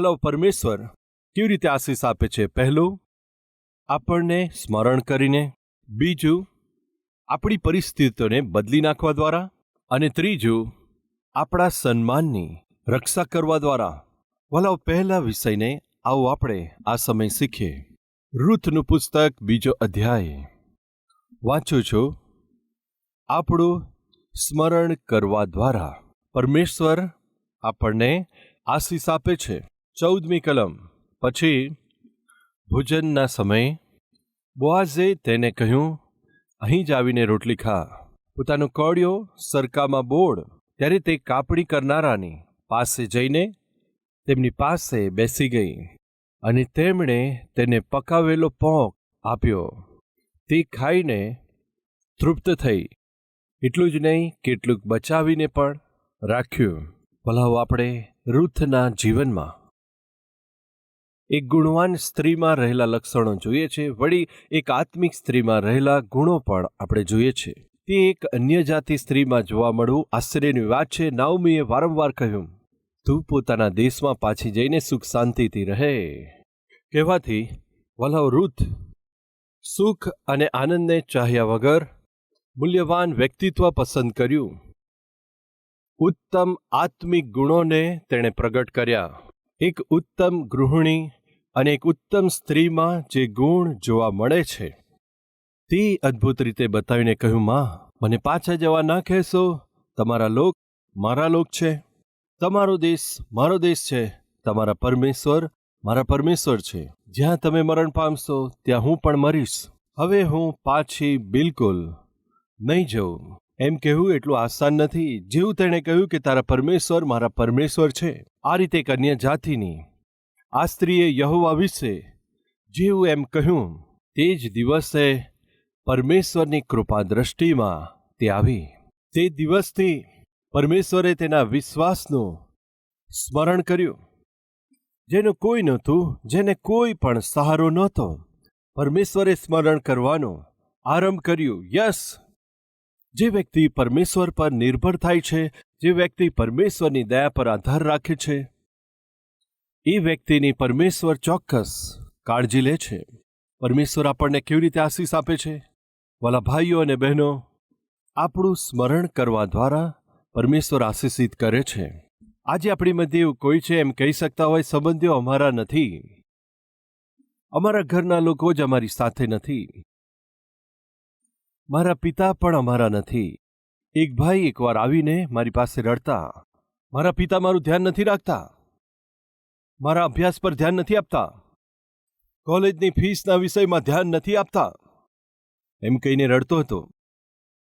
વાલો પરમેશ્વર કેવી રીતે આશીષ આપે છે? પહેલું, આપણને સ્મરણ કરીને. બીજું, આપણી પરિસ્થિતિઓને બદલી નાખવા દ્વારા. અને ત્રીજું, આપણા સન્માનની રક્ષા કરવા દ્વારા. વલાવ પહેલા વિષયને આવો આપણે આ સમય શીખીએ. રૂથનું પુસ્તક બીજો અધ્યાય. વાંચું છું. આપણું સ્મરણ કરવા દ્વારા પરમેશ્વર આપણને આશીષ આપે છે. ચૌદમી કલમ. પછી ભોજનના સમયે બોઆઝે તેને કહ્યું, અહીં જ આવીને રોટલી ખા. પોતાનો કોળિયો સરકામાં બોળ. ત્યારે તે કાપડી કરનારાની પાસે જઈને તેમની પાસે બેસી ગઈ અને તેમણે તેને પકાવેલો પોંક આપ્યો. તે ખાઈને તૃપ્ત થઈ. એટલું જ નહીં, કેટલુંક બચાવીને પણ રાખ્યું. ભલાઓ આપણે રૂથના જીવનમાં એક ગુણવાન સ્ત્રીમાં રહેલા લક્ષણો જોઈએ છે, વળી એક આત્મિક સ્ત્રીમાં રહેલા ગુણો પણ આપણે જોઈએ છે. તે એક અન્ય જાતિ સ્ત્રીમાં જોવા મળવું આશ્ચર્યની વાત છે. નાવમીએ વારંવાર કહ્યું, તું પોતાના દેશમાં પાછી જઈને સુખ શાંતિથી રહે. કહેવાથી વલવ રૂથ સુખ અને આનંદને ચાહ્યા વગર મૂલ્યવાન વ્યક્તિત્વ પસંદ કર્યું. ઉત્તમ આત્મિક ગુણોને તેણે પ્રગટ કર્યા. એક ઉત્તમ ગૃહિણી અને એક ઉત્તમ સ્ત્રીમાં જે ગુણ જોવા મળે છે, તે અદ્ભુત રીતે બતાવીને કહ્યું, માં, મને પાછા જવા ના કહેશો. તમારા લોક મારા લોક છે. તમારો દેશ મારો દેશ છે. તમારા પરમેશ્વર મારા પરમેશ્વર છે. જ્યાં તમે મરણ પામશો, ત્યાં હું પણ મરીશ. હવે હું પાછી બિલકુલ નહીં જઉં. એમ કહેવું એટલું આસાન નથી. જેવું તેણે કહ્યું કે, તારા પરમેશ્વર મારા પરમેશ્વર છે. આ રીતે એક અન્ય જાતિની આ સ્ત્રીએ યહોવા વિશે જેવું એમ કહ્યું, તે જ દિવસે પરમેશ્વરની કૃપા દ્રષ્ટિમાં તે આવી. તે દિવસથી પરમેશ્વરે તેના વિશ્વાસનું સ્મરણ કર્યું, જેનું કોઈ નહોતું, જેને કોઈ પણ સહારો નહોતો. પરમેશ્વરે સ્મરણ કરવાનો આરંભ કર્યું, યસ. જે વ્યક્તિ પરમેશ્વર પર નિર્ભર થાય છે, જે વ્યક્તિ પરમેશ્વરની દયા પર આધાર રાખે છે એ વ્યક્તિની પરમેશ્વર ચોક્કસ કાળજી લે છે. પરમેશ્વર આપણને કેવી રીતે આશીષ આપે છે? વાલા ભાઈઓ અને બહેનો, આપણું સ્મરણ કરવા દ્વારા પરમેશ્વર આશીષિત કરે છે. આજે આપણી મધ્ય કોઈ છે એમ કહી શકતા હોય સંબંધીઓ અમારા નથી. અમારા ઘરના લોકો જ અમારી સાથે નથી. મારા પિતા પણ અમારા નથી. એક ભાઈ એકવાર આવીને મારી પાસે રડતા. મારા પિતા મારું ધ્યાન નથી રાખતા. મારા અભ્યાસ પર ધ્યાન નથી આપતા. કોલેજની ફીસના વિષયમાં ધ્યાન નથી આપતા. એમ કહીને રડતો હતો.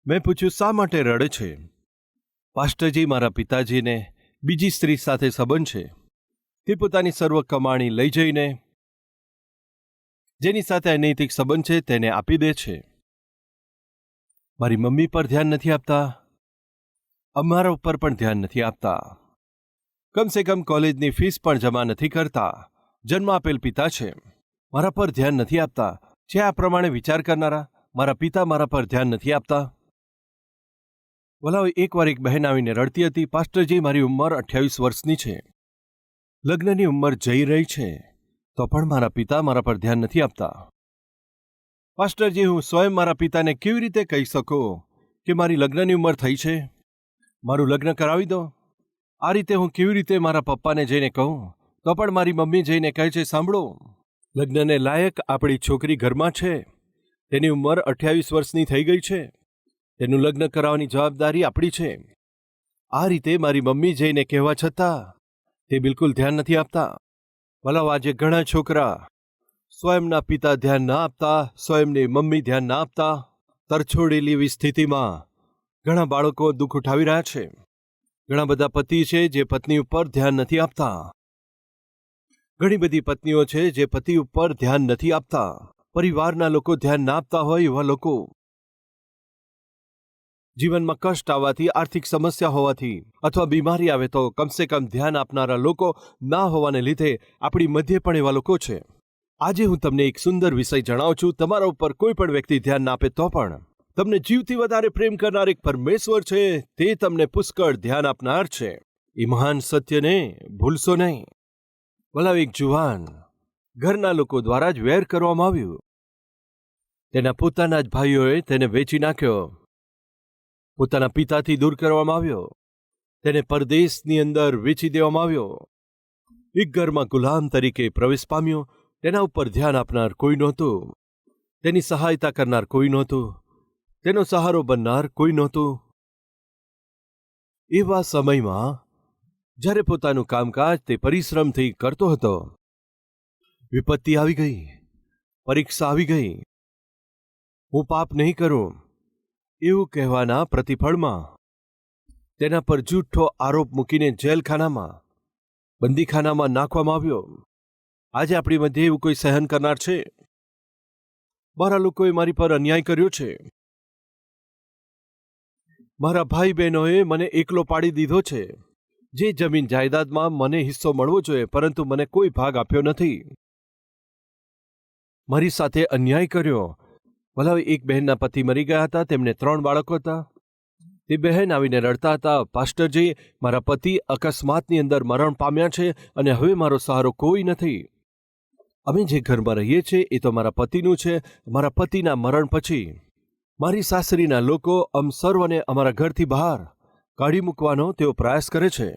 મેં પૂછ્યું, શા માટે રડે છે? પાસ્ટરજી, મારા પિતાજીને બીજી સ્ત્રી સાથે સંબંધ છે. તે પોતાની સર્વ કમાણી લઈ જઈને જેની સાથે અનૈતિક સંબંધ છે, તેને આપી દે છે. મારી મમ્મી પર ધ્યાન નથી આપતા. અમારા ઉપર પણ ધ્યાન નથી આપતા. કમસે કમ કોલેજની ફીસ પણ જમા નથી કરતા. જન્મ આપેલ પિતા છે. મારા પર ધ્યાન નથી આપતા. જે આ પ્રમાણે વિચાર કરનારા, મારા પિતા મારા પર ધ્યાન નથી આપતા. વલાઓ એકવાર એક બહેન આવીને રડતી હતી, પાસ્ટરજી, મારી ઉંમર અઠ્યાવીસ વર્ષની છે. લગ્નની ઉંમર જઈ રહી છે. તો પણ મારા પિતા મારા પર ધ્યાન નથી આપતા. પાસ્ટરજી, હું સ્વયં મારા પિતાને કેવી રીતે કહી શકું કે મારી લગ્નની ઉંમર થઈ છે? મારું લગ્ન કરાવી દો. આ રીતે હું કેવી રીતે મારા પપ્પાને જઈને કહું? તો પણ મારી મમ્મી જઈને કહે છે, સાંભળો, લગ્નને લાયક આપણી છોકરી ઘરમાં છે. તેની ઉંમર અઠ્યાવીસ વર્ષની થઈ ગઈ છે. તેનું લગ્ન કરાવવાની જવાબદારી આપણી છે. આ રીતે મારી મમ્મી જઈને કહેવા છતાં, તે બિલકુલ ધ્યાન નથી આપતા. ભલાવ આજે ઘણા છોકરા સ્વયંના પિતા ધ્યાન ના આપતા સ્વયંની મમ્મી ધ્યાન ના આપતા, તરછોડેલી એવી સ્થિતિમાં ઘણા બાળકો દુઃખ ઉઠાવી રહ્યા છે. ઘણા બધા પતિ છે જે પત્ની ઉપર ધ્યાન નથી આપતા. ઘણી બધી પત્નીઓ છે જે પતિ ઉપર ધ્યાન નથી આપતા. પરિવારના લોકો ધ્યાન ના આપતા હોય એવા લોકો. જીવનમાં કષ્ટ આવવાથી, આર્થિક સમસ્યા હોવાથી અથવા બીમારી આવે તો કમસે કમ ધ્યાન આપનારા લોકો ના હોવાને લીધે આપણી મધ્ય પણ એવા લોકો છે. આજે હું તમને એક સુંદર વિષય જણાવું છું. તમારા ઉપર કોઈ પણ વ્યક્તિ ધ્યાન ના આપે તો પણ. તમને જીવથી વધારે પ્રેમ કરનાર એક પરમેશ્વર છે, તે તમને પુષ્કળ ધ્યાન આપનાર છે. એ મહાન સત્યને ભૂલશો નહીં. વલાવ એક જુવાન ઘરના લોકો દ્વારા જ વેર કરવામાં આવ્યું. તેના પોતાના જ ભાઈઓએ તેને વેચી નાખ્યો. પોતાના પિતાથી દૂર કરવામાં આવ્યો. તેને પરદેશની અંદર વેચી દેવામાં આવ્યો. એક ઘરમાં ગુલામ તરીકે પ્રવેશ પામ્યો. તેના ઉપર ધ્યાન આપનાર કોઈ નહોતું. તેની સહાયતા કરનાર કોઈ નહોતું. તેનો સહારો બનનાર કોઈ નહોતું. એવા સમયમાં, જ્યારે પોતાનું કામકાજ તે પરિશ્રમથી કરતો હતો, વિપત્તિ આવી ગઈ, પરીક્ષા આવી ગઈ. હું પાપ નહીં કરું, એવું કહેવાના પ્રતિફળમાં, તેના પર જૂઠો આરોપ મૂકીને જેલખાનામાં, બંદીખાનામાં નાખવામાં આવ્યો. આજે આપણી મધ્ય એવું કોઈ સહન કરનાર છે? મારા લોકોએ મારી પર અન્યાય કર્યો છે. મારા ભાઈ બહેનોએ મને એકલો પાડી દીધો છે. જે જમીન જાયદાદમાં મને હિસ્સો મળવો જોઈએ, પરંતુ મને કોઈ ભાગ આપ્યો નથી. મારી સાથે અન્યાય કર્યો. ભલા એક બહેનના પતિ મરી ગયા હતા, તેમને ત્રણ બાળકો હતા. તે બહેન આવીને રડતા હતા પાસ્ટરજી મારા પતિ અકસ્માતની અંદર મરણ પામ્યા છે અને હવે મારો સહારો કોઈ નથી. અમે જે ઘરમાં રહીએ છીએ, એ તો મારા પતિનું છે. મારા પતિના મરણ પછી મારી સાસરીના લોકો અમ સર્વને અમારા ઘરથી બહાર કાઢી મૂકવાનો તેઓ પ્રયાસ કરે છે.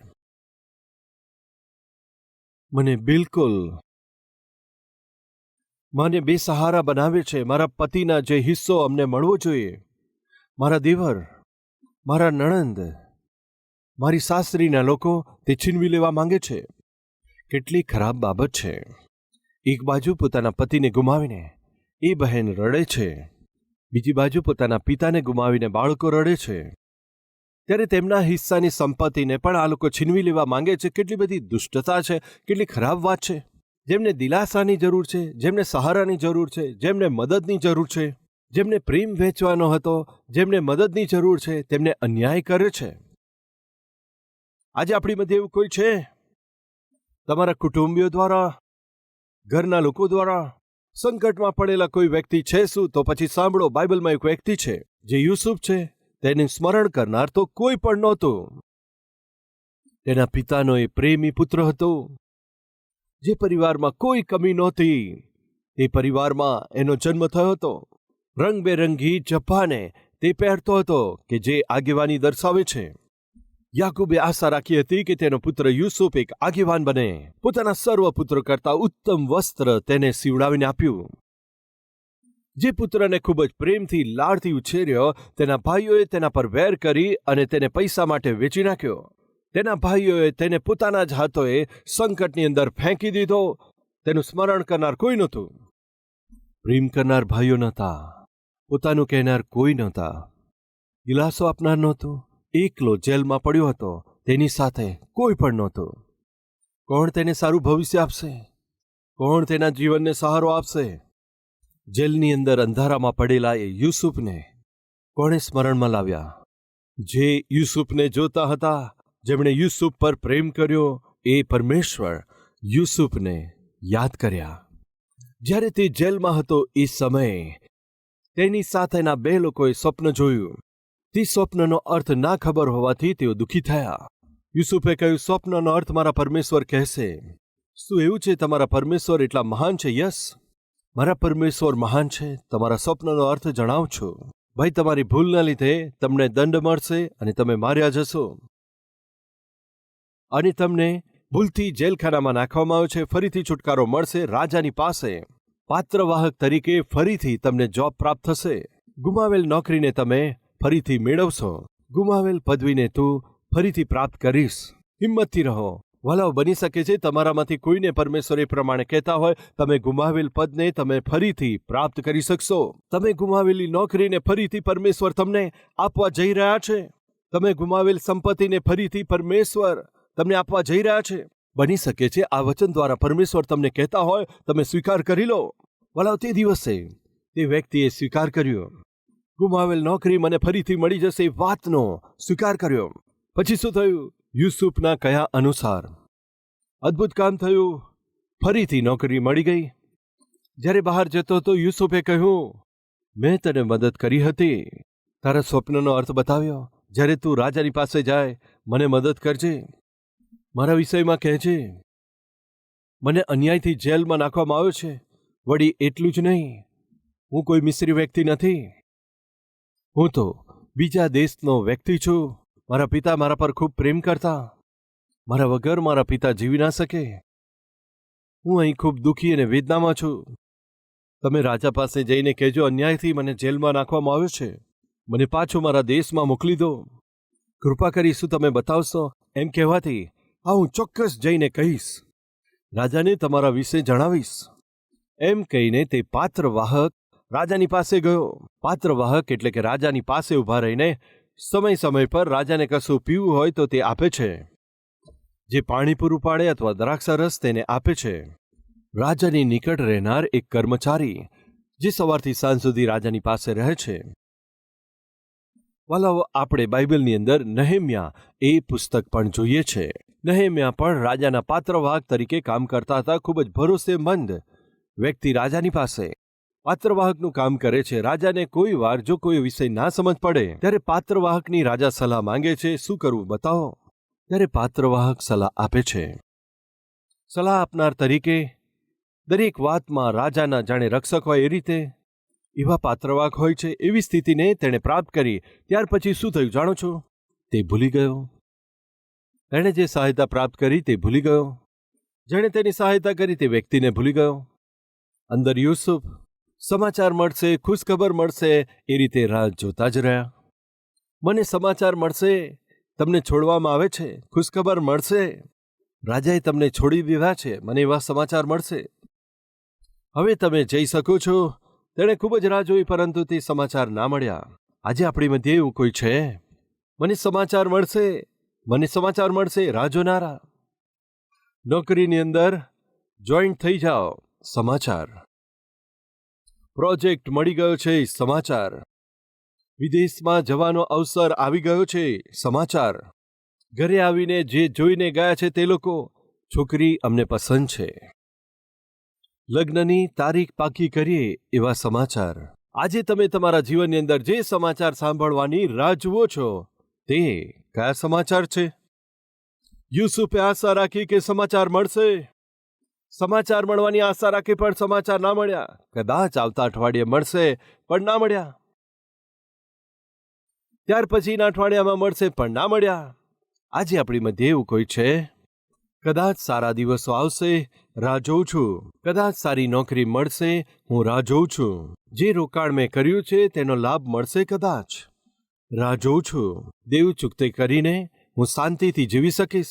મને બિલકુલ મને બેસહારા બનાવે છે. મારા પતિના જે હિસ્સો અમને મળવો જોઈએ, મારા દેવર, મારા નણંદ, મારી સાસરીના લોકો તે છીનવી લેવા માંગે છે. કેટલી ખરાબ બાબત છે. એક બાજુ પોતાના પતિને ગુમાવીને, એ બહેન રડે છે. બીજી બાજુ પોતાના પિતાને ગુમાવીને બાળકો રડે છે. ત્યારે તેમના હિસ્સાની સંપત્તિને પણ આ લોકો છીનવી લેવા માંગે છે. કેટલી બધી દુષ્ટતા છે, કેટલી ખરાબ વાત છે. જેમને દિલાસાની જરૂર છે, જેમને સહારાની જરૂર છે, જેમને મદદની જરૂર છે, જેમને પ્રેમ વેચવાનો હતો, જેમને મદદની જરૂર છે, તેમને અન્યાય કરે છે. આજે આપણી મધ્ય એવું કોઈ છે? તમારા કુટુંબીઓ દ્વારા? ઘરના લોકો દ્વારા? સંકટમાં પડેલા કોઈ વ્યક્તિ છે શું? તો પછી સાંભળો, બાઇબલમાં એક વ્યક્તિ છે, જે યુસુફ છે. તેને સ્મરણ કરનાર તો કોઈ પણ નહોતું. તેના પિતાનો એ પ્રેમી પુત્ર હતો, જે પરિવારમાં કોઈ કમી નહોતી. તે પરિવારમાં એનો જન્મ થયો હતો. રંગબેરંગી જપ્પાને તે પહેરતો હતો, કે જે આગેવાની દર્શાવે છે. યાકુબે આશા રાખી હતી કે તેનો પુત્ર યુસુફ એક આગેવાન બને. પોતાના સર્વ પુત્ર કરતા ઉત્તમ વસ્ત્ર તેને સીવડાવીને આપ્યું. જે પુત્રને ખૂબ જ પ્રેમથી લાડથી ઉછેર્યો, તેના ભાઈઓએ તેના પર વેર કરી અને તેને પૈસા માટે વેચી નાખ્યો. તેના ભાઈઓએ તેને પોતાના જ હાથોએ સંકટની અંદર ફેંકી દીધો. તેનું સ્મરણ કરનાર કોઈ નહોતું. પ્રેમ કરનાર ભાઈઓ નહોતા. પોતાનું કહેનાર કોઈ નહોતા. દિલાસો આપનાર નહોતું. એકલો જેલમાં પડ્યો હતો. તેની સાથે કોઈ પણ નહોતું. કોણ તેને સારું ભવિષ્ય આપશે? કોણ તેના જીવનને સહારો આપશે? જેલની અંદર અંધારામાં પડેલા એ યુસુફને કોણે સ્મરણમાં લાવ્યા? જે યુસુફને જોતા હતા, જેમણે યુસુફ પર પ્રેમ કર્યો, એ પરમેશ્વર યુસુફને યાદ કર્યા. જ્યારે તે જેલમાં હતો એ સમયે તેની સાથેના બે લોકોએ સ્વપ્ન જોયું. તે સ્વપ્નનો અર્થ ના ખબર હોવાથી તેઓ દુઃખી થયા. યુસુફે કહ્યું, સ્વપ્નનો અર્થ મારા પરમેશ્વર કહેશે. શું એવું છે, તમારા પરમેશ્વર એટલા મહાન છે? યસ. મારા પરમેશ્વર મહાન છે. તમારા સ્વપ્નનો અર્થ જણાવ છું. ભાઈ, તમારી ભૂલના લીધે તમને દંડ મળશે અને તમે માર્યા જશો. અને તમને ભૂલથી જેલખાનામાં નાખવામાં આવ્યો છે. ફરીથી છુટકારો મળશે રાજાની પાસે. પાત્રવાહક તરીકે ફરીથી તમને જોબ પ્રાપ્ત થશે. ગુમાવેલ નોકરીને તમે ફરીથી મેળવશો. ગુમાવેલ પદવીને તું ફરીથી પ્રાપ્ત કરીશ. હિંમતથી રહો. વલાવ બની શકે છે, તમારામાંથી કોઈને પરમેશ્વર એ પ્રમાણે કહેતા હોય, તમે ગુમાવેલ પદને તમે ફરીથી પ્રાપ્ત કરી શકશો. તમે ગુમાવેલી નોકરીને ફરીથી પરમેશ્વર તમને આપવા જઈ રહ્યા છે. તમે ગુમાવેલ સંપત્તિને ફરીથી પરમેશ્વર તમને આપવા જઈ રહ્યા છે. બની શકે છે, આ વચન દ્વારા પરમેશ્વર તમને કહેતા હોય, તમે સ્વીકાર કરી લો. વલાવ તે દિવસે તે વ્યક્તિએ સ્વીકાર કર્યો. ગુમાવેલ નોકરી મને ફરીથી મળી જશે એ વાતનો સ્વીકાર કર્યો. પછી શું થયું? યુસુફના કયા અનુસાર. અદ્ભુત કામ થયું. ફરીથી નોકરી મળી ગઈ. જ્યારે બહાર જતો હતો યુસુફે કહ્યું, મેં તને મદદ કરી હતી. તારા સ્વપ્નનો અર્થ બતાવ્યો. જ્યારે તું રાજાની પાસે જાય, મને મદદ કરજે. મારા વિષયમાં કહેજે. મને અન્યાયથી જેલમાં નાખવામાં આવ્યો છે. વળી એટલું જ નહીં. હું કોઈ મિશ્રી વ્યક્તિ નથી. હું તો બીજા દેશનો વ્યક્તિ છું. મારા પિતા મારા પર ખૂબ પ્રેમ કરતા. મારા વગર મારા પિતા જીવી ના શકે. હું અહીં ખૂબ દુઃખી અને વેદનામાં છું. તમે રાજા પાસે જઈને કહેજો, અન્યાયથી મને જેલમાં નાખવામાં આવ્યો છે. મને પાછો મારા દેશમાં મોકલી દો. કૃપા કરી શું તમે બતાવશો? એમ કહેવાથી આ હું ચોક્કસ જઈને કહીશ. રાજાને તમારા વિશે જણાવીશ. એમ કહીને તે પાત્રવાહક રાજાની પાસે ગયો. પાત્રવાહક એટલે કે રાજાની પાસે ઊભા રહીને સમય સમય પર રાજાને કશું પીવું હોય તો તે આપે છે. જે પાણી પૂરું પાડે અથવા દ્રાક્ષા રસ તેને આપે છે. રાજાની નિકટ રહેનાર એક કર્મચારી, જે સવારથી સાંજ સુધી રાજાની પાસે રહે છે. વાલાઓ, આપણે બાઇબલની અંદર નહેમ્યા એ પુસ્તક પણ જોઈએ છે. નહેમ્યા પણ રાજાના પાત્રવાહક તરીકે કામ કરતા હતા, ખૂબ જ ભરોસેમંદ વ્યક્તિ રાજાની પાસે. પાત્રવાહકનું કામ કરે છે. રાજાને કોઈ વાર જો કોઈ વિષય ના સમજ પડે, ત્યારે પાત્રવાહકની રાજા સલાહ માંગે છે, શું કરવું બતાવો? ત્યારે પાત્રવાહક સલાહ આપે છે. સલાહ આપનાર તરીકે, દરેક વાતમાં રાજાના જાણે રક્ષક હોય એ રીતે, એવા પાત્રવાહક હોય છે, એવી સ્થિતિને તેણે પ્રાપ્ત કરી. ત્યાર પછી શું થયું જાણો છો? તે ભૂલી ગયો. તેણે જે સહાયતા પ્રાપ્ત કરી તે ભૂલી ગયો. જેણે તેની સહાયતા કરી તે વ્યક્તિને ભૂલી ગયો. અંદર યુસુફ સમાચાર મળશે, ખુશખબર મળશે, એ રીતે રાહ જોતા જ રહ્યા. મને સમાચાર મળશે, તમને છોડવામાં આવે છે, ખુશખબર મળશે. રાજાએ તમને છોડી દીધા છે, મને એવા સમાચાર મળશે. હવે તમે જઈ શકો છો. તેણે ખૂબ જ રાહ જોઈ, પરંતુ તે સમાચાર ના મળ્યા. આજે આપણી મધ્યે એવું કોઈ છે? મને સમાચાર મળશે, મને સમાચાર મળશે, રાહ જોનારા. નોકરીની અંદર જોઈન્ટ થઈ જાઓ, સમાચાર. પ્રોજેક્ટ મળી ગયો છે સમાચાર. વિદેશમાં જવાનો અવસર આવી ગયો છે સમાચાર. ઘરે આવીને જે જોઈને ગયા છે તે લોકો, છોકરી અમને પસંદ છે. લગ્નની તારીખ પાકી કરીએ એવા સમાચાર. આજે તમે તમારા જીવનની અંદર જે સમાચાર સાંભળવાની રાહ જુઓ છો, તે કયા સમાચાર છે? યુસુફે આશા રાખી કે સમાચાર મળશે? સમાચાર મળવાની આશા રાખી પણ સમાચાર ના મળ્યા. કદાચ આવતા અઠવાડિયે મળશે, પણ ના મળ્યા. ત્યાર પછીના અઠવાડિયામાં મળશે, પણ ના મળ્યા. આજે આપણી મધ્ય એવું કોઈ છે? કદાચ સારા દિવસો આવશે, રાહ જોઉં છું. કદાચ સારી નોકરી મળશે, હું રાહ જોઉં છું. જે રોકાણ મેં કર્યું છે, તેનો લાભ મળશે કદાચ. રાહ જોઉં છું. દેવ ચૂકતે કરીને હું શાંતિથી જીવી શકીશ.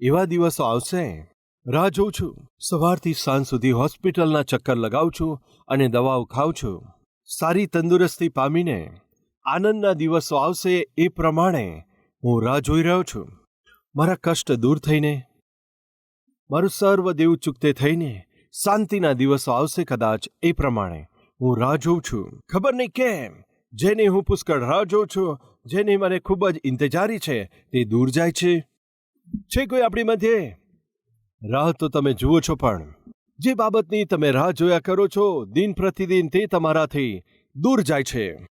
એવા દિવસો આવશે. રાહ જોઉં છું. સવારથી સાંજ સુધી હોસ્પિટલના ચક્કર લગાવું છું અને દવાઓ ખાઉં છું. સારી તંદુરસ્તી પામીને આનંદના દિવસો આવશે એ પ્રમાણે હું રાહ જોઈ રહ્યો છું. મારા કષ્ટ દૂર થઈને, મારું સર્વ દેવ ચૂકતે થઈને શાંતિના દિવસો આવશે કદાચ એ પ્રમાણે હું રાહ જોઉં છું. ખબર નહીં કેમ? જેની હું પુષ્કળ રાહ જોઉં છું, જેની મને ખૂબ જ ઇંતજારી છે, તે દૂર જાય છે. છે કોઈ આપણી મધ્યે? રાહ તો તમે જુઓ છો પણ. જે બાબતની તમે રાહ જોયા કરો છો, દિન પ્રતિદિન તે તમારાથી દૂર જાય છે.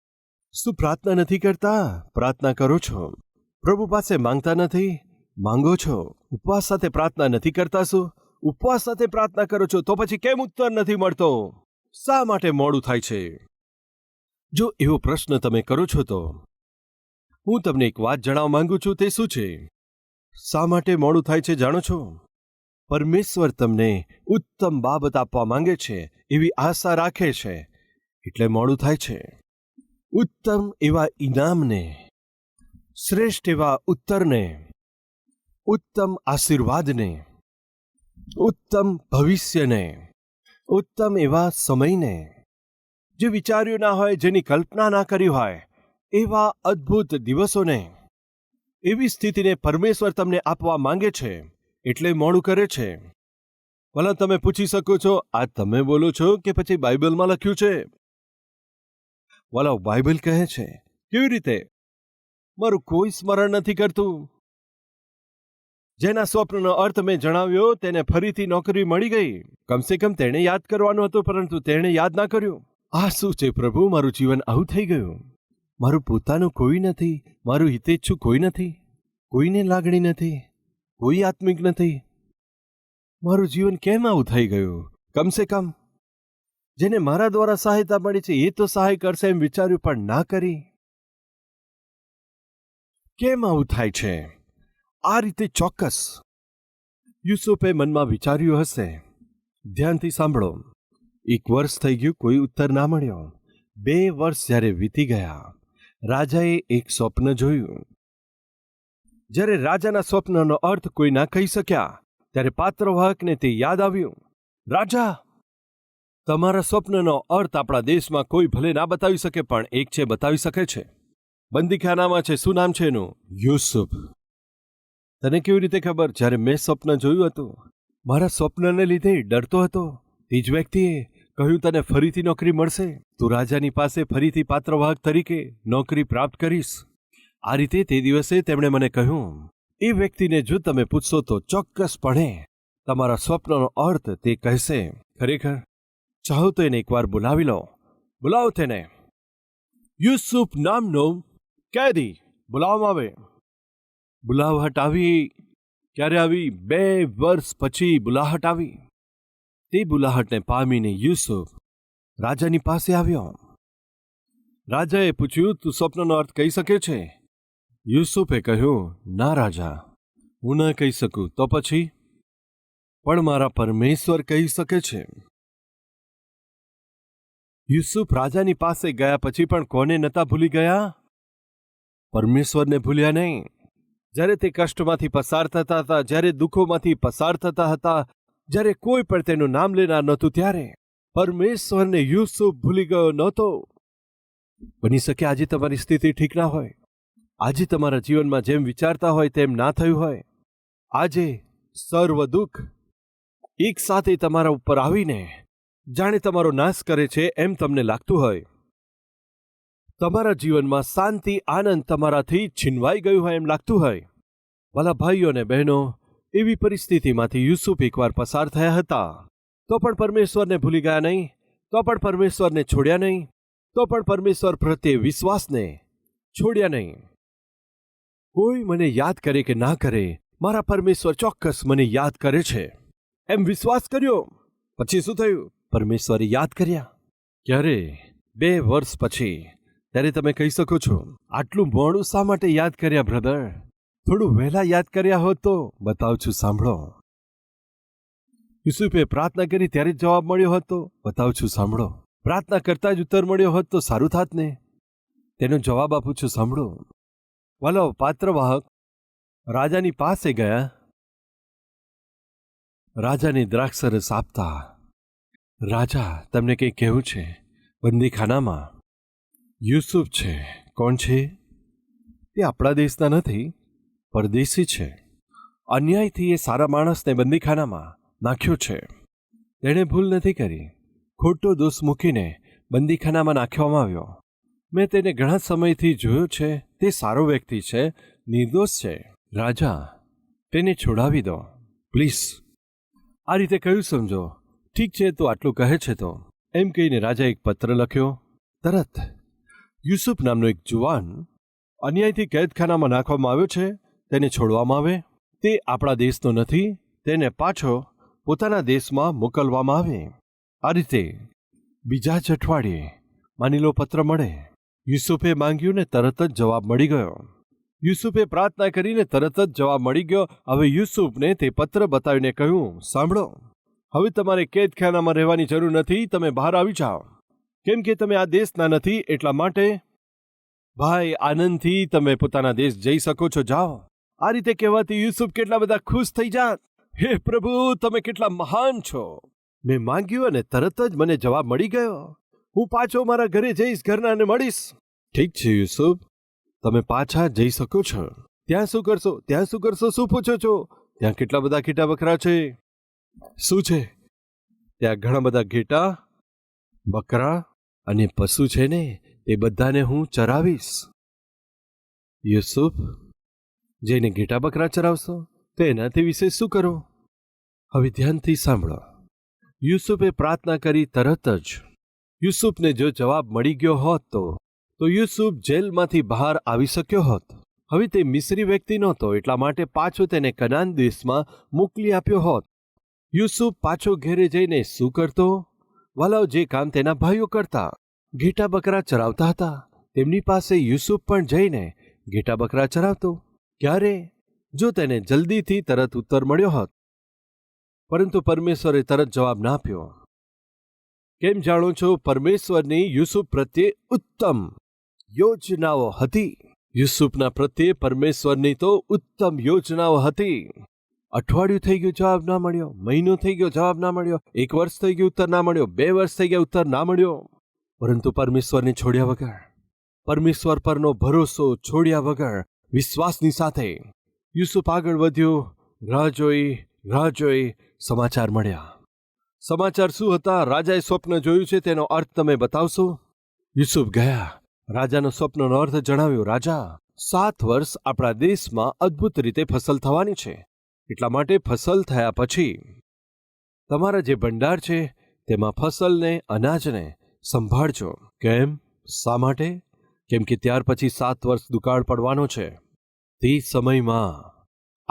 શું પ્રાર્થના નથી કરતા? પ્રાર્થના કરો છો. પ્રભુ પાસે માંગતા નથી? માંગો છો. ઉપવાસ સાથે પ્રાર્થના નથી કરતા શું? ઉપવાસ સાથે પ્રાર્થના કરો છો તો પછી કેમ ઉત્તર નથી મળતો? શા માટે મોડું થાય છે? જો એવો પ્રશ્ન તમે કરો છો તો. હું તમને એક વાત જણાવવા માંગુ છું, તે શું છે? શા માટે મોડું થાય છે જાણો છો? પરમેશ્વર તમને ઉત્તમ બાબત આપવા માંગે છે, એવી આશા રાખે છે. એટલે મોડું થાય છે. ઉત્તમ એવા ઇનામને શ્રેષ્ઠ એવા ઉત્તરને, ઉત્તમ આશીર્વાદને, ઉત્તમ ભવિષ્યને, ઉત્તમ એવા સમયને, જે વિચાર્યું ના હોય, જેની કલ્પના ના કરી હોય, એવા અદ્ભુત દિવસોને, એવી સ્થિતિને પરમેશ્વર તમને આપવા માંગે છે. એટલે મોડું કરે છે. ભલા તમે પૂછી શકો છો, આ તમે બોલો છો કે પછી બાઇબલમાં લખ્યું છે? વાલા બાઇબલ કહે છે, કેવી રીતે? મારું કોઈ સ્મરણ નથી કરતું. જેના સ્વપ્નનો અર્થ મેં જણાવ્યો, તેને ફરીથી નોકરી મળી ગઈ. કમસે કમ તેણે યાદ કરવાનું હતું, પરંતુ તેણે યાદ ના કર્યું. આ શું છે પ્રભુ? મારું જીવન આવું થઈ ગયું. મારું પોતાનું કોઈ નથી, મારું હિતેચ્છું કોઈ નથી, કોઈને લાગણી નથી. કોઈ આત્મિક નથી. મારું જીવન કેમ આવું થઈ ગયું? કમસે કમ જેને મારા દ્વારા સહાયતા મળી છે એ તો સહાય કરશે એમ વિચાર્યું, પણ ના કરી. કેમ આવું થાય છે? આ રીતે ચોક્કસ યુસુફે મનમાં વિચાર્યું હશે. ધ્યાનથી સાંભળો. એક વર્ષ થઈ ગયું, કોઈ ઉત્તર ના મળ્યો. બે વર્ષ જ્યારે વીતી ગયા, રાજાએ એક સ્વપ્ન જોયું. જ્યારે રાજાના સ્વપ્નનો અર્થ કોઈ ના કહી શક્યા, ત્યારે પાત્રવાહકને તે યાદ આવ્યું. રાજા, તમારા સ્વપ્નનો અર્થ આપણા દેશમાં કોઈ ભલે ના બતાવી શકે, પણ એક છે બતાવી શકે છે. બંદીખાનામાં છે, શું નામ છે એનું? યુસુફ. તને કેવી રીતે ખબર? જ્યારે મેં સ્વપ્ન જોયું હતું, મારા સ્વપ્નને લીધે ડરતો હતો. તે જ વ્યક્તિએ કહ્યું, તને ફરીથી નોકરી મળશે. તું રાજાની પાસે ફરીથી પાત્રવાહક તરીકે નોકરી પ્રાપ્ત કરીશ. આ રીતે તે દિવસે તેમણે મને કહ્યું, એ વ્યક્તિને જો તમે પૂછશો તો ચોક્કસપણે તમારા સ્વપ્નનો અર્થ તે કહેશે. ખરેખર? ચાહો તો એને એકવાર બોલાવી લો. બોલાવો તેને. યુસુફ નામનો કેદી બોલાવવામાં આવે. બુલાહટ આવી? ક્યારે આવી? બે વર્ષ પછી બુલાહટ આવી. તે બુલાહટને પામીને યુસુફ રાજાની પાસે આવ્યો. રાજાએ પૂછ્યું, તું સ્વપ્નનો અર્થ કહી શકે છે? યુસુફે કહ્યું, ના રાજા, હું ન કહી શકું. તો પછી? પણ મારા પરમેશ્વર કહી શકે છે. યુસુફ રાજાની પાસે ગયા પછી પણ કોને નતા ભૂલી ગયા? પરમેશ્વરને ભૂલ્યા નહીં. જ્યારે તે કષ્ટમાંથી પસાર થતા હતા, જ્યારે દુઃખોમાંથી પસાર થતા હતા, જ્યારે કોઈ પણ તેનું નામ લેનાર નહોતું, ત્યારે પરમેશ્વરને યુસુફ ભૂલી ગયો નહોતો. બની શકે આજે તમારી સ્થિતિ ઠીક ના હોય. આજે તમારા જીવનમાં જેમ વિચારતા હોય તેમ ના થયું હોય. આજે સર્વ દુઃખ એક સાથે તમારા ઉપર આવીને જાણે તમારો નાશ કરે છે એમ તમને લાગતું હોય. તમારા જીવનમાં શાંતિ, આનંદ તમારાથી છીનવાઈ ગયું હોય એમ લાગતું હોય. વાલા ભાઈઓ અને બહેનો, એવી પરિસ્થિતિમાંથી યુસુફ એકવાર પસાર થયા હતા. તો પણ પરમેશ્વરને ભૂલી ગયા નહીં, તો પણ પરમેશ્વરને છોડ્યા નહીં, તો પણ પરમેશ્વર પ્રત્યે વિશ્વાસને છોડ્યા નહીં. કોઈ મને યાદ કરે કે ના કરે, મારા પરમેશ્વર ચોક્કસ મને યાદ કરે છે. એમ વિશ્વાસ કર્યો. પછી શું થયું? પરમેશ્વરે યાદ કર્યા. ક્યારે? બે વર્ષ પછી. ત્યારે તમે કહી શકો છો, આટલું મોડું શા માટે યાદ કર્યા, બ્રધર? થોડું વહેલા યાદ કર્યા હોત તો બતાવું છું, સાંભળો. યુસુફે પ્રાર્થના કરી ત્યારે જ જવાબ મળ્યો હતો બતાવ છું, સાંભળો. પ્રાર્થના કરતા જ ઉત્તર મળ્યો હોત તો સારું થાત ને? તેનો જવાબ આપું છું, સાંભળો. વાલો, પાત્રવાહક, રાજાની પાસે ગયા. રાજાની દ્રાક્ષરસ આપતા રાજા, તમને કંઈ કહેવું છે? બંદીખાનામાં યુસુફ છે. કોણ છે? તે આપણા દેશના નથી, પરદેશી છે. અન્યાયથી એ સારા માણસને બંદીખાનામાં નાખ્યો છે. તેણે ભૂલ નથી કરી. ખોટો દોષ મૂકીને બંદીખાનામાં નાખવામાં આવ્યો. મેં તેને ઘણા સમયથી જોયો છે, તે સારો વ્યક્તિ છે, નિર્દોષ છે. રાજા, તેને છોડાવી દો. પ્લીઝ. આ રીતે કયું સમજો. ઠીક છે, તો આટલું કહે છે તો. એમ કહીને રાજા એક પત્ર લખ્યો. તરત. યુસુફ નામનો એક જુવાન અન્યાયથી કેદખાનામાં નાખવામાં આવ્યો છે, તેને છોડવામાં આવે. તે આપણા દેશનો નથી, તેને પાછો પોતાના દેશમાં મોકલવામાં આવે. આ રીતે બીજા જ અઠવાડિયે માની લો પત્ર મળે. યુસુફે માંગ્યું ને તરત જ જવાબ મળી ગયો. યુસુફે પ્રાર્થના કરીને તરત જ જવાબ મળી ગયો. હવે યુસુફને તે પત્ર બતાવીને કહ્યું, સાંભળો, હવે તમારે કેદખાનામાં રહેવાની જરૂર નથી, તમે બહાર આવી જાઓ. કેમ કે તમે આ દેશના નથી, એટલા માટે ભાઈ આનંદથી તમે પોતાના દેશ જઈ શકો છો, જાઓ. આ રીતે કહેવાથી યુસુફ કેટલા બધા ખુશ થઈ જાત. હે પ્રભુ, તમે કેટલા મહાન છો. મેં માંગ્યું અને તરત જ મને જવાબ મળી ગયો. હું પાછો મારા ઘરે જઈશ ઘરનાને મળીશ. ઠીક છે યુસુફ. તમે પાછા જઈ શકો છો. ત્યાં શું કરશો? ત્યાં શું કરશો? શું પૂછો છો? ત્યાં કેટલા બધા ઘેટા બકરા છે? શું છે? ત્યાં ઘણા બધા ઘેટા બકરા અને પશુ છે ને એ બધાને હું ચરાવીશ. યુસુફ જઈને ઘેટા બકરા ચરાવશો? તો એનાથી વિશે શું કરો? હવે ધ્યાનથી સાંભળો. યુસુફે પ્રાર્થના કરી તરત જ યુસુફને જો જવાબ મળી ગયો હોત તો તો યુસુફ જેલમાંથી બહાર આવી શક્યો હોત. હવે તે મિશ્રી વ્યક્તિ નહોતો, એટલા માટે પાછો તેને કનાન દેશમાં મોકલી આપ્યો હોત. યુસુફ પાછો ઘેરે જઈને શું કરતો? વાલાઓ જે કામ તેના ભાઈઓ કરતા, ઘેટા બકરા ચરાવતા હતા. તેમની પાસે યુસુફ પણ જઈને ઘેટા બકરા ચરાવતો. ક્યારે? જો તેને જલ્દીથી તરત ઉત્તર મળ્યો હોત. પરંતુ પરમેશ્વરે તરત જવાબ ના આપ્યો. કેમ જાણો છો? પરમેશ્વરની યુસુફ પ્રત્યે ઉત્તમ યોજનાઓ હતી. યુસુફના પ્રત્યે પરમેશ્વરની તો ઉત્તમ યોજનાઓ હતી. અઠવાડિયું થઈ ગયું, જવાબ ના મળ્યો. મહિનો થઈ ગયો, જવાબ ના મળ્યો. એક વર્ષ થઈ ગયું, ઉત્તર ના મળ્યો. બે વર્ષ થઈ ગયા, ઉત્તર ના મળ્યો. પરંતુ પરમેશ્વરને છોડ્યા વગર, પરમેશ્વર પરનો ભરોસો છોડ્યા વગર, વિશ્વાસની સાથે યુસુફ આગળ વધ્યો. રાહ જોઈ રાહ જોઈ સમાચાર મળ્યા. સમાચાર શું હતા? રાજાએ સ્વપ્ન જોયું છે, તેનો અર્થ તમે બતાવશો? યુસુફ ગયા. રાજાનો સ્વપ્નનો અર્થ જણાવ્યો, રાજા, સાત વર્ષ આપણા દેશમાં અદ્ભુત રીતે ફસલ થવાની છે. એટલા માટે ફસલ થયા પછી તમારા જે ભંડાર છે, તેમાં ફસલને, અનાજને સંભાળજો. કેમ? શા માટે? કેમ કે ત્યાર પછી સાત વર્ષ દુકાળ પડવાનો છે. તે સમયમાં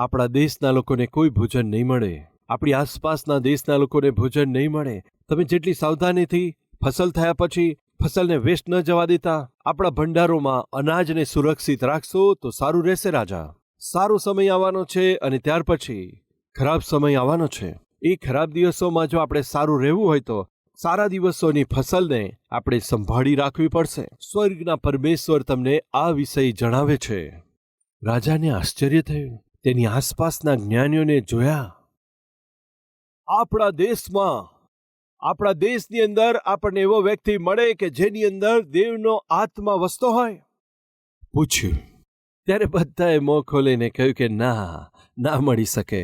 આપણા દેશના લોકોને કોઈ ભોજન નહીં મળે. આપણી આસપાસના દેશના લોકોને ભોજન નહીં મળે, તમે જેટલી સાવધાનીથી ફસલ થયા પછી ફસલને વેસ્ટ ન જવા દેતા, આપણા ભંડારોમાં અનાજને સુરક્ષિત રાખશો તો સારું રહેશે રાજા. સારો સમય આવવાનો છે અને ત્યાર પછી ખરાબ સમય આવવાનો છે. એ ખરાબ દિવસોમાં જો આપણે સારું રહેવું હોય તો સારા દિવસોની ફસલને આપણે સંભાળી રાખવી પડશે. સ્વર્ગના પરમેશ્વર તમને આ વિષય જણાવે છે. રાજાને આશ્ચર્ય થયું. તેની આસપાસના જ્ઞાનીઓને જોયા. આપણા દેશમાં, આપણા દેશની અંદર આપણને એવો વ્યક્તિ મળે કે જેની અંદર દેવનો આત્મા વસતો હોય. પૂછ્યું. ત્યારે બધાએ મોં ખોલીને કહ્યું કે, ના ના મળી શકે.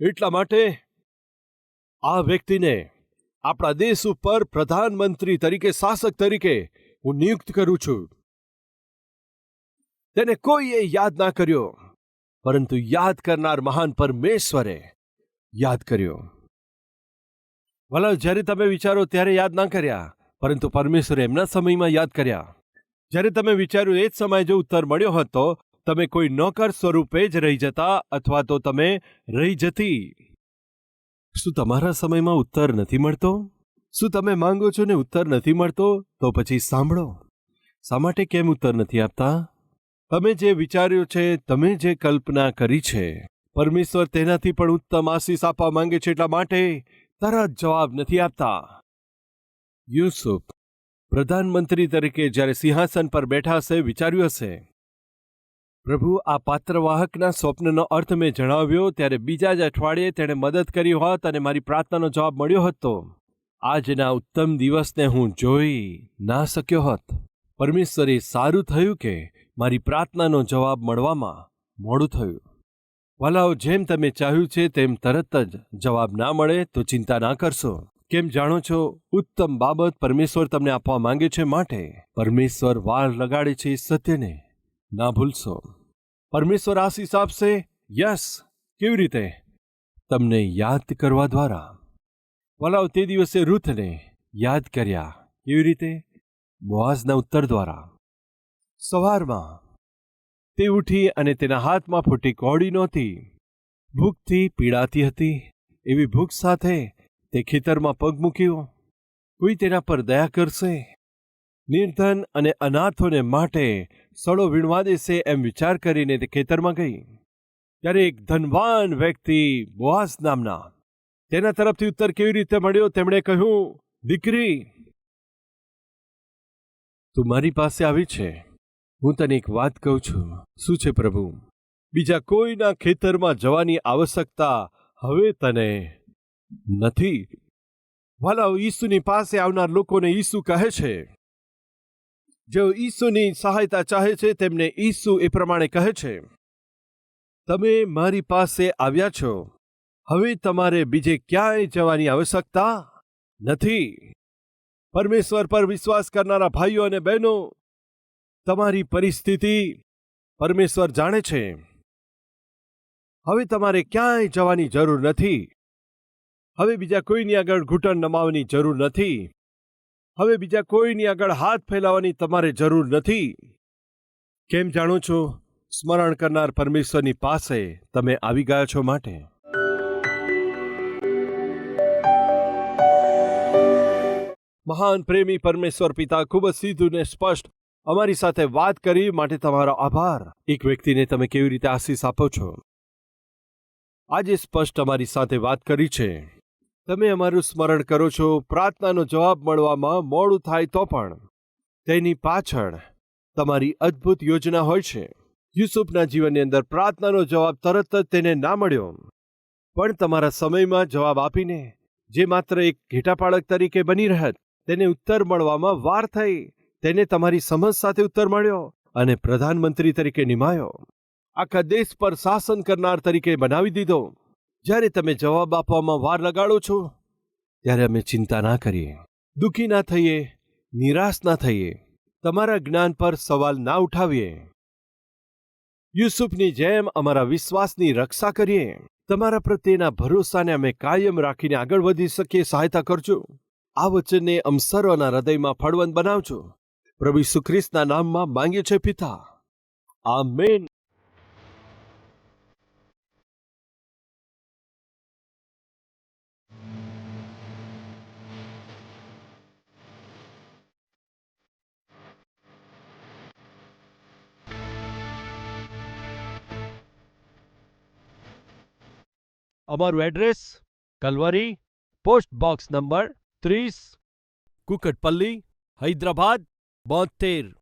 એટલા માટે આ વ્યક્તિને આપણા દેશ ઉપર પ્રધાનમંત્રી તરીકે, શાસક તરીકે હું નિયુક્ત કરું છું. તેને કોઈએ યાદ ના કર્યો, પરંતુ યાદ કરનાર મહાન પરમેશ્વરે યાદ કર્યો. ભલા જ્યારે તમે વિચારો ત્યારે યાદ ના કર્યા, પરંતુ પરમેશ્વરે એમના સમયમાં યાદ કર્યા. જ્યારે તમે વિચાર્યું એ જ સમયે જો ઉત્તર મળ્યો હતો, તમે કોઈ નોકર સ્વરૂપે જ રહી જતા અથવા તો તમે રહી જતી. શું તમારા સમયમાં ઉત્તર નથી મળતો? શું તમે માંગો છો ને ઉત્તર નથી મળતો? તો પછી સાંભળો. શા માટે કેમ ઉત્તર નથી આપતા? તમે જે વિચાર્યો છે, તમે જે કલ્પના કરી છે. પરમેશ્વર તેનાથી પણ ઉત્તમ આશીષ આપવા માંગે છે એટલા માટે તરત જવાબ નથી આપતા. યુસુફ, પ્રધાનમંત્રી તરીકે જ્યારે સિંહાસન પર બેઠા હશે, વિચાર્યું હશે. પ્રભુ, આ પાત્રવાહકના સ્વપ્નનો અર્થ મેં જણાવ્યો, ત્યારે બીજા જ અઠવાડિયે તેણે મદદ કરી હોત અને મારી પ્રાર્થનાનો જવાબ મળ્યો હતો. આજના ઉત્તમ દિવસને હું જોઈ ના શક્યો હોત. પરમેશ્વરે સારું થયું કે મારી પ્રાર્થનાનો જવાબ મળવામાં મોડું થયું. વાલાઓ, જેમ તમે ચાહ્યું છે તેમ તરત જ જવાબ ના મળે તો ચિંતા ના કરશો. કેમ જાણો છો, ઉત્તમ બાબત પરમેશ્વર તમને આપવા માંગે છે માટે. પરમેશ્વર વાર લગાડે છે સત્યને. ના ભૂલશો. પરમેશ્વર આશીષ આપશે? યસ. કેવી રીતે? તમને યાદ કરવા દ્વારા. વલાવ તે દિવસે રૂથને યાદ કર્યા. કેવી રીતે? બોઆઝના ઉત્તર દ્વારા. સવારમાં તે ઉઠી અને તેના હાથમાં ફૂટી કોડી નહોતી. ભૂખથી પીડાતી હતી. એવી ભૂખ સાથે તે ખેતરમાં પગ મૂક્યો. કોઈ તેના પર દયા કરશે? નિર્ધન અને અનાથોને માટે સડો વીણવા દેશે એમ વિચાર કરીને તે ખેતરમાં ગઈ. ત્યારે એક ધનવાન વ્યક્તિ બોઆસ નામના તેના તરફથી ઉત્તર કેવી રીતે મળ્યો તેમણે કહ્યું, દીકરી, તું મારી પાસે આવી છે. હું તને એક વાત કહું છું. શું છે પ્રભુ? બીજા કોઈના ખેતરમાં જવાની આવશ્યકતા હવે તને નથી? વાલાઓ ઈસુની પાસે આવનાર લોકોને ઈસુ કહે છે. જેઓ ઈસુની સહાયતા ચાહે છે, તેમને ઈસુ એ પ્રમાણે કહે છે. તમે મારી પાસે આવ્યા છો. હવે તમારે બીજે ક્યાંય જવાની આવશ્યકતા નથી. પરમેશ્વર પર વિશ્વાસ કરનારા ભાઈઓ અને બહેનો તમારી પરિસ્થિતિ પરમેશ્વર જાણે છે. હવે તમારે ક્યાંય જવાની જરૂર નથી. હવે બીજા કોઈની આગળ ઘૂંટણ નમાવવાની જરૂર નથી. હવે બીજા કોઈની આગળ હાથ ફેલાવવાની તમારે જરૂર નથી. કેમ જાણો છો? સ્મરણ કરનાર પરમેશ્વરની પાસે તમે આવી ગયા છો માટે. મહાન પ્રેમી પરમેશ્વર પિતા ખૂબ જ સીધું ને સ્પષ્ટ અમારી સાથે વાત કરી માટે તમારો આભાર. એક વ્યક્તિને તમે કેવી રીતે આશીષ આપો છો? આજે સ્પષ્ટ અમારી સાથે વાત કરી છે. તમે અમારું સ્મરણ કરો છો. પ્રાર્થનાનો જવાબ મળવામાં મોડું થાય તો પણ. તેની પાછળ તમારી અદ્ભુત યોજના હોય છે. યુસુફના જીવનની અંદર પ્રાર્થનાનો જવાબ તરત જ તેને ના મળ્યો. પણ તમારા સમયમાં જવાબ આપીને, જે માત્ર એક ઘેટાપાળક તરીકે બની રહેત, તેને ઉત્તર મળવામાં વાર થઈ. તેને તમારી સમજ સાથે ઉત્તર મળ્યો અને પ્રધાનમંત્રી તરીકે નિમાયો. આખા દેશ પર શાસન કરનાર તરીકે બનાવી દીધો. જ્યારે તમે જવાબ આપવામાં વાર લગાડો છો, ત્યારે અમે ચિંતા ના કરીએ, દુઃખી ના થઈએ, નિરાશ ના થઈએ. તમારા જ્ઞાન પર સવાલ ના ઉઠાવીએ. યુસુફની જેમ અમારા વિશ્વાસની રક્ષા કરીએ. તમારા પ્રત્યેના ભરોસાને અમે કાયમ રાખીને આગળ વધી શકીએ, સહાયતા કરજો. આ વચનને અમસરોના હૃદયમાં ફળવંત બનાવજો. પ્રભુ ઈસુ ખ્રિસ્તના નામમાં માંગ્યું છે પિતા આમેન અમારું address Calvary post box number ત્રીસ કુકટપલ્લી હૈદરાબાદ બોતેર